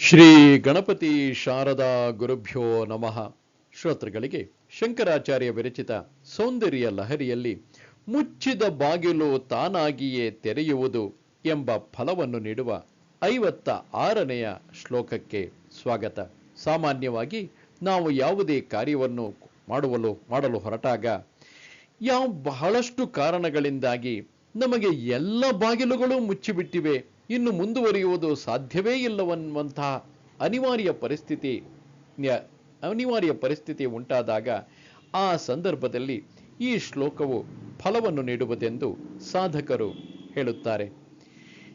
ಶ್ರೀ ಗಣಪತಿ ಶಾರದಾ ಗುರುಭ್ಯೋ ನಮಃ. ಶ್ರೋತೃಗಳಿಗೆ ಶಂಕರಾಚಾರ್ಯ ವಿರಚಿತ ಸೌಂದರ್ಯ ಲಹರಿಯಲ್ಲಿ ಮುಚ್ಚಿದ ಬಾಗಿಲು ತಾನಾಗಿಯೇ ತೆರೆಯುವುದು ಎಂಬ ಫಲವನ್ನು ನೀಡುವ ಐವತ್ತ ಆರನೆಯ ಶ್ಲೋಕಕ್ಕೆ ಸ್ವಾಗತ. ಸಾಮಾನ್ಯವಾಗಿ ನಾವು ಯಾವುದೇ ಕಾರ್ಯವನ್ನು ಮಾಡುವಲು, ಮಾಡಲು ಹೊರಟಾಗ ಯಾವ ಬಹಳಷ್ಟು ಕಾರಣಗಳಿಂದಾಗಿ ನಮಗೆ ಎಲ್ಲ ಬಾಗಿಲುಗಳು ಮುಚ್ಚಿಬಿಟ್ಟಿವೆ ಇನ್ನು ಮುಂದುವರಿಯುವುದು ಸಾಧ್ಯವೇ ಇಲ್ಲವನ್ನುವಂತಹ ಅನಿವಾರ್ಯ ಪರಿಸ್ಥಿತಿ ಅನಿವಾರ್ಯ ಪರಿಸ್ಥಿತಿ ಉಂಟಾದಾಗ ಆ ಸಂದರ್ಭದಲ್ಲಿ ಈ ಶ್ಲೋಕವು ಫಲವನ್ನು ನೀಡುವುದೆಂದು ಸಾಧಕರು ಹೇಳುತ್ತಾರೆ.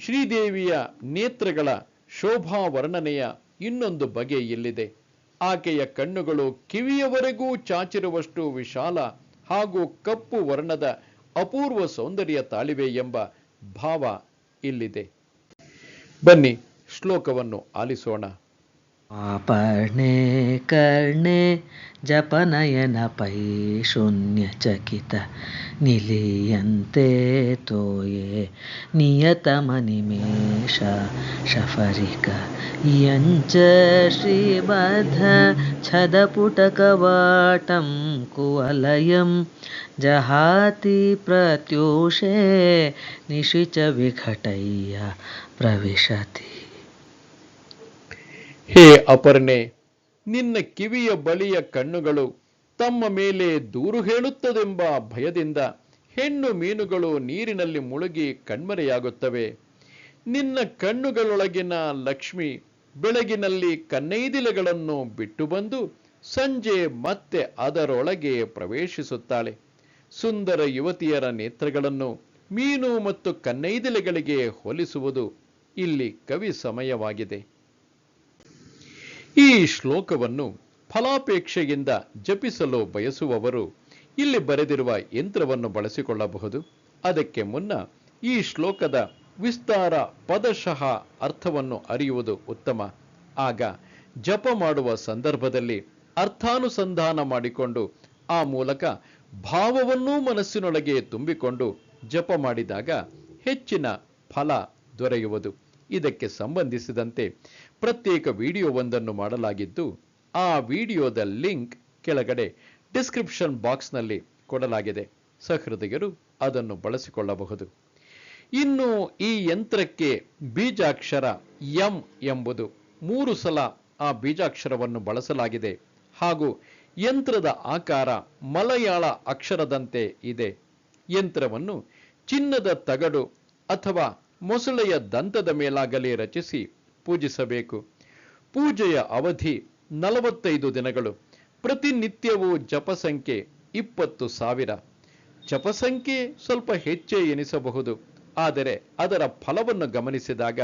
ಶ್ರೀದೇವಿಯ ನೇತ್ರಗಳ ಶೋಭಾ ವರ್ಣನೆಯ ಇನ್ನೊಂದು ಬಗೆ ಇಲ್ಲಿದೆ. ಆಕೆಯ ಕಣ್ಣುಗಳು ಕಿವಿಯವರೆಗೂ ಚಾಚಿರುವಷ್ಟು ವಿಶಾಲ ಹಾಗೂ ಕಪ್ಪು ವರ್ಣದ ಅಪೂರ್ವ ಸೌಂದರ್ಯ ತಾಳಿವೆ ಎಂಬ ಭಾವ ಇಲ್ಲಿದೆ. ಬನ್ನಿ ಶ್ಲೋಕವನ್ನು ಆಲಿಸೋಣ. पढ़ने करने जपनयनपै शून्यचकितः निलीयन्ते तो ये नियतमनिमेष शफरिक। इयं श्रीबध श्रीबद्ध छदपुटकवाटं कुवलयं जहाति प्रत्यूषे निशिच विघटय्य प्रविशति। ಹೇ ಅಪರ್ಣೆ, ನಿನ್ನ ಕಿವಿಯ ಬಳಿಯ ಕಣ್ಣುಗಳು ತಮ್ಮ ಮೇಲೆ ದೂರು ಹೇಳುತ್ತದೆಂಬ ಭಯದಿಂದ ಹೆಣ್ಣು ಮೀನುಗಳು ನೀರಿನಲ್ಲಿ ಮುಳುಗಿ ಕಣ್ಮರೆಯಾಗುತ್ತವೆ. ನಿನ್ನ ಕಣ್ಣುಗಳೊಳಗಿನ ಲಕ್ಷ್ಮಿ ಬೆಳಗಿನಲ್ಲಿ ಕನ್ನೈದಿಲೆಗಳನ್ನು ಬಿಟ್ಟು ಬಂದು ಸಂಜೆ ಮತ್ತೆ ಅದರೊಳಗೆ ಪ್ರವೇಶಿಸುತ್ತಾಳೆ. ಸುಂದರ ಯುವತಿಯರ ನೇತ್ರಗಳನ್ನು ಮೀನು ಮತ್ತು ಕನ್ನೈದಿಲೆಗಳಿಗೆ ಹೋಲಿಸುವುದು ಇಲ್ಲಿ ಕವಿ ಸಮಯವಾಗಿದೆ. ಈ ಶ್ಲೋಕವನ್ನು ಫಲಾಪೇಕ್ಷೆಯಿಂದ ಜಪಿಸಲು ಬಯಸುವವರು ಇಲ್ಲಿ ಬರೆದಿರುವ ಯಂತ್ರವನ್ನು ಬಳಸಿಕೊಳ್ಳಬಹುದು. ಅದಕ್ಕೆ ಮುನ್ನ ಈ ಶ್ಲೋಕದ ವಿಸ್ತಾರ ಪದಶಃ ಅರ್ಥವನ್ನು ಅರಿಯುವುದು ಉತ್ತಮ. ಆಗ ಜಪ ಮಾಡುವ ಸಂದರ್ಭದಲ್ಲಿ ಅರ್ಥಾನುಸಂಧಾನ ಮಾಡಿಕೊಂಡು ಆ ಮೂಲಕ ಭಾವವನ್ನೂ ಮನಸ್ಸಿನೊಳಗೆ ತುಂಬಿಕೊಂಡು ಜಪ ಮಾಡಿದಾಗ ಹೆಚ್ಚಿನ ಫಲ ದೊರೆಯುವುದು. ಇದಕ್ಕೆ ಸಂಬಂಧಿಸಿದಂತೆ ಪ್ರತ್ಯೇಕ ವಿಡಿಯೋವೊಂದನ್ನು ಮಾಡಲಾಗಿದ್ದು, ಆ ವಿಡಿಯೋದ ಲಿಂಕ್ ಕೆಳಗಡೆ ಡಿಸ್ಕ್ರಿಪ್ಷನ್ ಬಾಕ್ಸ್ನಲ್ಲಿ ಕೊಡಲಾಗಿದೆ. ಸಹೃದಯರು, ಅದನ್ನು ಬಳಸಿಕೊಳ್ಳಬಹುದು. ಇನ್ನು ಈ ಯಂತ್ರಕ್ಕೆ ಬೀಜಾಕ್ಷರ ಎಂ ಎಂಬುದು ಮೂರು ಸಲ ಆ ಬೀಜಾಕ್ಷರವನ್ನು ಬಳಸಲಾಗಿದೆ. ಹಾಗೂ ಯಂತ್ರದ ಆಕಾರ ಮಲಯಾಳ ಅಕ್ಷರದಂತೆ ಇದೆ. ಯಂತ್ರವನ್ನು ಚಿನ್ನದ ತಗಡು ಅಥವಾ ಮೊಸಳೆಯ ದಂತದ ಮೇಲಾಗಲೇ ರಚಿಸಿ ಪೂಜಿಸಬೇಕು. ಪೂಜೆಯ ಅವಧಿ ನಲವತ್ತೈದು ದಿನಗಳು. ಪ್ರತಿನಿತ್ಯವೂ ಜಪಸಂಖ್ಯೆ ಇಪ್ಪತ್ತು ಸಾವಿರ. ಜಪಸಂಖ್ಯೆ ಸ್ವಲ್ಪ ಹೆಚ್ಚೇ ಎನಿಸಬಹುದು. ಆದರೆ ಅದರ ಫಲವನ್ನು ಗಮನಿಸಿದಾಗ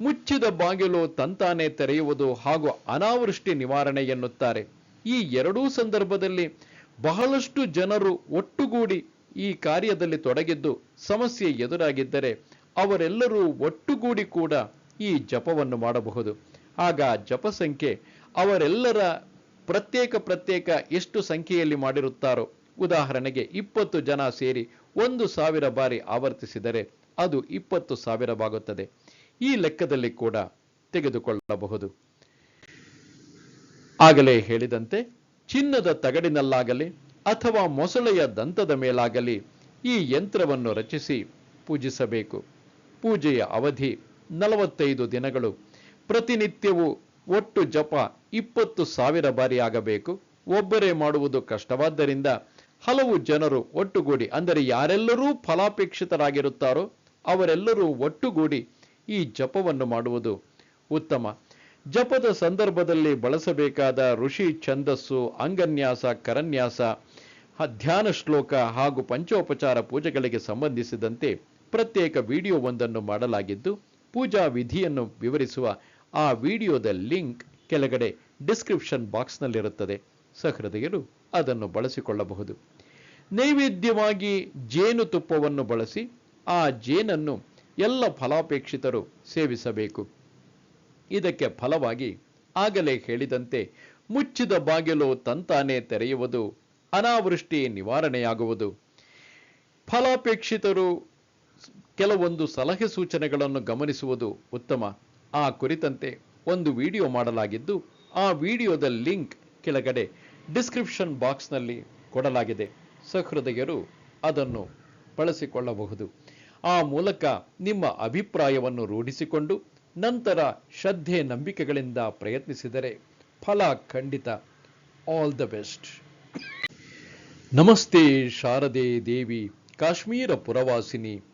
ಮುಚ್ಚಿದ ಬಾಗಿಲು ತಂತಾನೆ ತೆರೆಯುವುದು ಹಾಗೂ ಅನಾವೃಷ್ಟಿ ನಿವಾರಣೆ ಎನ್ನುತ್ತಾರೆ. ಈ ಎರಡೂ ಸಂದರ್ಭದಲ್ಲಿ ಬಹಳಷ್ಟು ಜನರು ಒಟ್ಟುಗೂಡಿ ಈ ಕಾರ್ಯದಲ್ಲಿ ತೊಡಗಿದ್ದು ಸಮಸ್ಯೆ ಎದುರಾಗಿದ್ದರೆ ಅವರೆಲ್ಲರೂ ಒಟ್ಟುಗೂಡಿ ಕೂಡ ಈ ಜಪವನ್ನು ಮಾಡಬಹುದು. ಆಗ ಜಪ ಸಂಖ್ಯೆ ಅವರೆಲ್ಲರ ಪ್ರತ್ಯೇಕ ಪ್ರತ್ಯೇಕ ಎಷ್ಟು ಸಂಖ್ಯೆಯಲ್ಲಿ ಮಾಡಿರುತ್ತಾರೋ, ಉದಾಹರಣೆಗೆ ಇಪ್ಪತ್ತು ಜನ ಸೇರಿ ಒಂದು ಸಾವಿರ ಬಾರಿ ಆವರ್ತಿಸಿದರೆ ಅದು ಇಪ್ಪತ್ತು ಸಾವಿರವಾಗುತ್ತದೆ. ಈ ಲೆಕ್ಕದಲ್ಲಿ ಕೂಡ ತೆಗೆದುಕೊಳ್ಳಬಹುದು. ಆಗಲೇ ಹೇಳಿದಂತೆ, ಚಿನ್ನದ ತಗಡಿನಲ್ಲಾಗಲಿ ಅಥವಾ ಮೊಸಳೆಯ ದಂತದ ಮೇಲಾಗಲಿ ಈ ಯಂತ್ರವನ್ನು ರಚಿಸಿ ಪೂಜಿಸಬೇಕು. ಪೂಜೆಯ ಅವಧಿ ನಲವತ್ತೈದು ದಿನಗಳು. ಪ್ರತಿನಿತ್ಯವೂ ಒಟ್ಟು ಜಪ ಇಪ್ಪತ್ತು ಸಾವಿರ ಬಾರಿ ಆಗಬೇಕು. ಒಬ್ಬರೇ ಮಾಡುವುದು ಕಷ್ಟವಾದ್ದರಿಂದ ಹಲವು ಜನರು ಒಟ್ಟುಗೂಡಿ, ಅಂದರೆ ಯಾರೆಲ್ಲರೂ ಫಲಾಪೇಕ್ಷಿತರಾಗಿರುತ್ತಾರೋ ಅವರೆಲ್ಲರೂ ಒಟ್ಟುಗೂಡಿ ಈ ಜಪವನ್ನು ಮಾಡುವುದು ಉತ್ತಮ. ಜಪದ ಸಂದರ್ಭದಲ್ಲಿ ಬಳಸಬೇಕಾದ ಋಷಿ ಛಂದಸ್ಸು, ಅಂಗನ್ಯಾಸ, ಕರನ್ಯಾಸ, ಧ್ಯಾನ ಶ್ಲೋಕ ಹಾಗೂ ಪಂಚೋಪಚಾರ ಪೂಜೆಗಳಿಗೆ ಸಂಬಂಧಿಸಿದಂತೆ ಪ್ರತ್ಯೇಕ ವಿಡಿಯೋವೊಂದನ್ನು ಮಾಡಲಾಗಿದ್ದು, ಪೂಜಾ ವಿಧಿಯನ್ನು ವಿವರಿಸುವ ಆ ವಿಡಿಯೋದ ಲಿಂಕ್ ಕೆಳಗಡೆ ಡಿಸ್ಕ್ರಿಪ್ಷನ್ ಬಾಕ್ಸ್ನಲ್ಲಿರುತ್ತದೆ. ಸಹೃದಯರು, ಅದನ್ನು ಬಳಸಿಕೊಳ್ಳಬಹುದು. ನೈವೇದ್ಯವಾಗಿ ಜೇನುತುಪ್ಪವನ್ನು ಬಳಸಿ, ಆ ಜೇನನ್ನು ಎಲ್ಲ ಫಲಾಪೇಕ್ಷಿತರು ಸೇವಿಸಬೇಕು. ಇದಕ್ಕೆ ಫಲವಾಗಿ ಆಗಲೇ ಹೇಳಿದಂತೆ, ಮುಚ್ಚಿದ ಬಾಗಿಲು ತಂತಾನೆ ತೆರೆಯುವುದು ಅನಾವೃಷ್ಟಿ ನಿವಾರಣೆಯಾಗುವುದು. ಫಲಾಪೇಕ್ಷಿತರು ಕೆಲವೊಂದು ಸಲಹೆ ಸೂಚನೆಗಳನ್ನು ಗಮನಿಸುವುದು ಉತ್ತಮ. ಆ ಕುರಿತಂತೆ ಒಂದು ವಿಡಿಯೋ ಮಾಡಲಾಗಿದ್ದು, ಆ ವಿಡಿಯೋದ ಲಿಂಕ್ ಕೆಳಗಡೆ ಡಿಸ್ಕ್ರಿಪ್ಷನ್ ಬಾಕ್ಸ್ನಲ್ಲಿ ಕೊಡಲಾಗಿದೆ. ಸಹೃದಯರು ಅದನ್ನು ಬಳಸಿಕೊಳ್ಳಬಹುದು. ಆ ಮೂಲಕ ನಿಮ್ಮ ಅಭಿಪ್ರಾಯವನ್ನು ರೂಢಿಸಿಕೊಂಡು, ನಂತರ ಶ್ರದ್ಧೆ ನಂಬಿಕೆಗಳಿಂದ ಪ್ರಯತ್ನಿಸಿದರೆ ಫಲ ಖಂಡಿತ. ಆಲ್ ದ ಬೆಸ್ಟ್ ನಮಸ್ತೆ ಶಾರದೆ ದೇವಿ, ಕಾಶ್ಮೀರ ಪುರವಾಸಿನಿ.